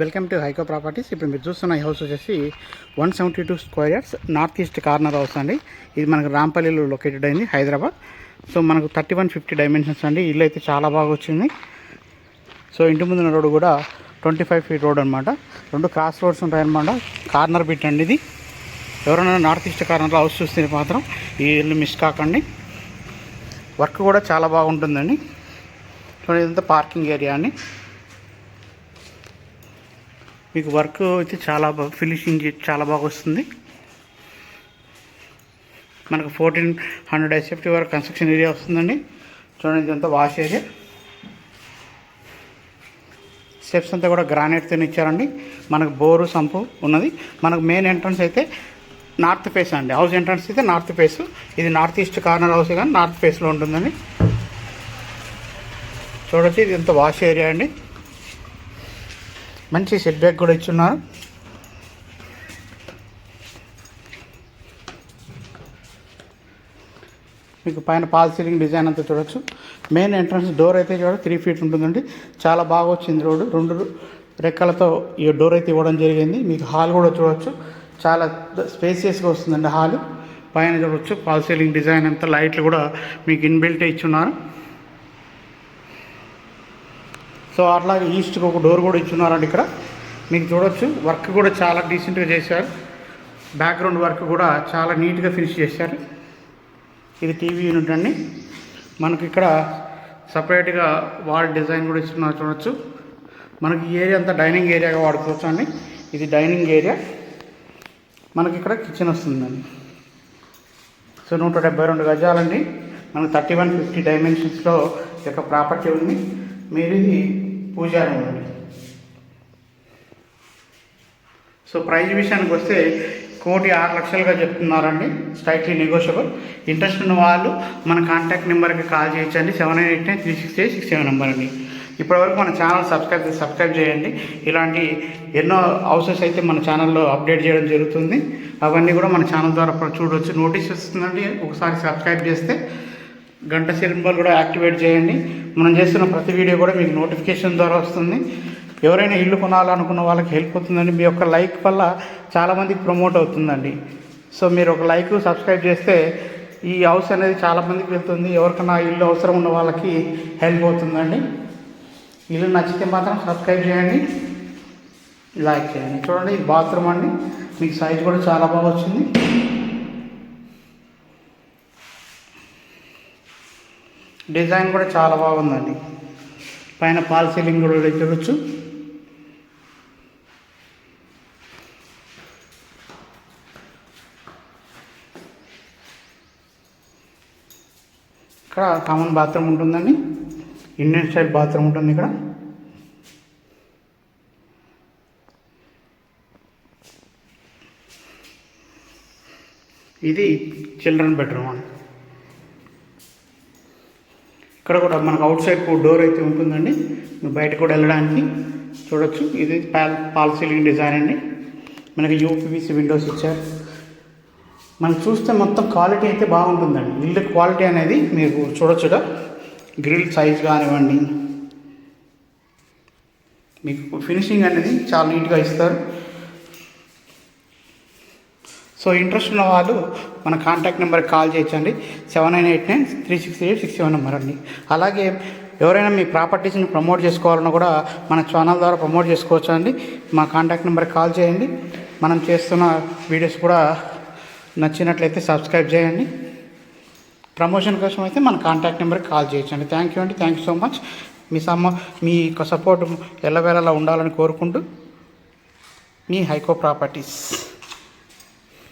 Welcome to హైకో properties. ఇప్పుడు మీరు చూస్తున్న ఈ హౌస్ వచ్చేసి one seventy two square yards. North east corner house అండి. ఇది మనకు రాంపల్లిలో లొకేటెడ్ అయింది హైదరాబాద్. సో మనకు థర్టీ వన్ ఫిఫ్టీ డైమెన్షన్స్ అండి. ఇల్లు అయితే చాలా బాగా వచ్చింది. సో ఇంటి ముందున్న రోడ్డు కూడా ట్వంటీ ఫైవ్ ఫీట్ రోడ్ అనమాట రెండు క్రాస్ రోడ్స్ ఉంటాయన్నమాట. కార్నర్ బిట్ అండి ఇది. ఎవరైనా నార్త్ ఈస్ట్ కార్నర్లో హౌస్ చూస్తే మాత్రం ఈ ఇల్లు మిస్ కాకండి. వర్క్ కూడా చాలా బాగుంటుందండి. చూడండి ఇదంతా పార్కింగ్ ఏరియా అండి. మీకు వర్క్ అయితే చాలా బాగా ఫినిషింగ్ చాలా బాగా వస్తుంది. మనకు ఫోర్టీన్ హండ్రెడ్ ఎస్ఎఫ్టీ వరకు కన్స్ట్రక్షన్ ఏరియా వస్తుందండి. చూడండి ఇదంతా వాష్ ఏరియా స్టెప్స్ అంతా కూడా గ్రానైట్తో ఇచ్చారండి. మనకు బోరు సంపు ఉన్నది. మనకు మెయిన్ ఎంట్రన్స్ అయితే నార్త్ ఫేస్ అండి. హౌస్ ఎంట్రన్స్ అయితే నార్త్ ఫేస్ ఇది నార్త్ ఈస్ట్ కార్నర్ హౌస్ కానీ నార్త్ ఫేస్లో ఉంటుందండి. చూడొచ్చు ఇది ఎంత వాష్ ఏరియా అండి. మంచి సెట్ కూడా ఇచ్చున్నారు మీకు పైన పాల్ సీలింగ్ డిజైన్ అంతా చూడొచ్చు. మెయిన్ ఎంట్రన్స్ డోర్ అయితే చూడ త్రీ ఫీట్ ఉంటుందండి. చాలా బాగా వచ్చింది రోడ్డు. రెండు రెక్కలతో ఈ డోర్ అయితే ఇవ్వడం జరిగింది. మీకు హాల్ కూడా చూడొచ్చు. చాలా స్పేసియస్గా వస్తుందండి హాల్ పైన చూడొచ్చు పాల్ సీలింగ్ డిజైన్ అంతా. లైట్లు కూడా మీకు ఇన్బిల్ట్ ఇచ్చున్నారు సో అట్లాగే ఈస్ట్కి ఒక డోర్ కూడా ఇచ్చున్నారండి ఇక్కడ. మీకు చూడొచ్చు వర్క్ కూడా చాలా డీసెంట్గా చేశారు. బ్యాక్గ్రౌండ్ వర్క్ కూడా చాలా నీట్గా ఫినిష్ చేశారు. ఇది టీవీ యూనిట్ అండి. మనకి ఇక్కడ సపరేట్గా వాల్ డిజైన్ కూడా ఇస్తున్నారు చూడొచ్చు. మనకి ఏరియా అంతా డైనింగ్ ఏరియాగా వాడుకోవచ్చు అండి. ఇది డైనింగ్ ఏరియా. మనకి ఇక్కడ కిచెన్ వస్తుందండి. సో నూట డెబ్బై రెండు గజాలండి. మనకు థర్టీ వన్ ఫిఫ్టీ డైమెన్షన్స్లో ఈ యొక్క ప్రాపర్టీ ఉంది. మీరు ఇది పూజారం అండి. సో ప్రైజ్ విషయానికి వస్తే కోటి ఆరు లక్షలుగా చెప్తున్నారండి. స్ట్రైట్లీ నెగోషియబుల్ ఇంట్రెస్ట్ ఉన్న వాళ్ళు మన కాంటాక్ట్ నెంబర్కి కాల్ చేయొచ్చండి seven eight nine three six eight six seven number అండి. ఇప్పటివరకు మన ఛానల్ సబ్స్క్రైబ్ సబ్స్క్రైబ్ చేయండి. ఇలాంటి ఎన్నో హౌసెస్ అయితే మన ఛానల్లో అప్డేట్ చేయడం జరుగుతుంది. అవన్నీ కూడా మన ఛానల్ ద్వారా చూడవచ్చు నోటీస్ వస్తుందండి. ఒకసారి సబ్స్క్రైబ్ చేస్తే గంట సింబల్ కూడా యాక్టివేట్ చేయండి. మనం చేస్తున్న ప్రతి వీడియో కూడా మీకు నోటిఫికేషన్ ద్వారా వస్తుంది. ఎవరైనా ఇల్లు కొనాలనుకున్న వాళ్ళకి హెల్ప్ అవుతుందండి. మీ యొక్క లైక్ వల్ల చాలామందికి ప్రమోట్ అవుతుందండి. సో మీరు ఒక లైక్ సబ్స్క్రైబ్ చేస్తే ఈ హౌస్ అనేది చాలామందికి వెళ్తుంది. ఎవరికైనా ఇల్లు అవసరం ఉన్న వాళ్ళకి హెల్ప్ అవుతుందండి. ఇల్లు నచ్చితే మాత్రం సబ్స్క్రైబ్ చేయండి. లైక్ చేయండి. చూడండి ఇది బాత్రూమ్ అండి. మీకు సైజ్ కూడా చాలా బాగా వచ్చింది. డిజైన్ కూడా చాలా బాగుందండి. పైన పాల్ సీలింగ్ కూడా చూడొచ్చు. ఇక్కడ కామన్ బాత్రూమ్ ఉంటుందండి. ఇండియన్ స్టైల్ బాత్రూమ్ ఉంటుంది ఇక్కడ. ఇది చిల్డ్రన్ బెడ్రూమ్ అండి. ఇక్కడ కూడా మనకు అవుట్ సైడ్ డోర్ అయితే ఉంటుందండి. మీరు బయట కూడా వెళ్ళడానికి చూడొచ్చు. ఇది పాల్ పాల్ సీలింగ్ డిజైన్ అండి. మనకి యూపీవీసీ విండోస్ ఇచ్చారు. మనం చూస్తే మొత్తం క్వాలిటీ అయితే బాగుంటుందండి. ఇల్లు క్వాలిటీ అనేది మీరు చూడొచ్చుగా. గ్రిల్ సైజ్ కానివ్వండి. మీకు ఫినిషింగ్ అనేది చాలా నీట్గా ఇస్తారు. సో ఇంట్రెస్ట్ ఉన్న వాళ్ళు మన కాంటాక్ట్ నెంబర్కి కాల్ చేయొచ్చండి. Seven nine eight nine three six eight six seven number అండి. అలాగే ఎవరైనా మీ ప్రాపర్టీస్ని ప్రమోట్ చేసుకోవాలన్నా కూడా మన ఛానల్ ద్వారా ప్రమోట్ చేసుకోవచ్చు అండి మా కాంటాక్ట్ నెంబర్కి కాల్ చేయండి. మనం చేస్తున్న వీడియోస్ కూడా నచ్చినట్లయితే సబ్స్క్రైబ్ చేయండి. ప్రమోషన్ కోసం అయితే మన కాంటాక్ట్ నెంబర్కి కాల్ చేయొచ్చండి. థ్యాంక్ యూ అండి. థ్యాంక్ యూ సో మచ్ మీ సమ్మ మీ యొక్క సపోర్ట్ ఎల్లవేళలా ఉండాలని కోరుకుంటూ మీ హైకో ప్రాపర్టీస్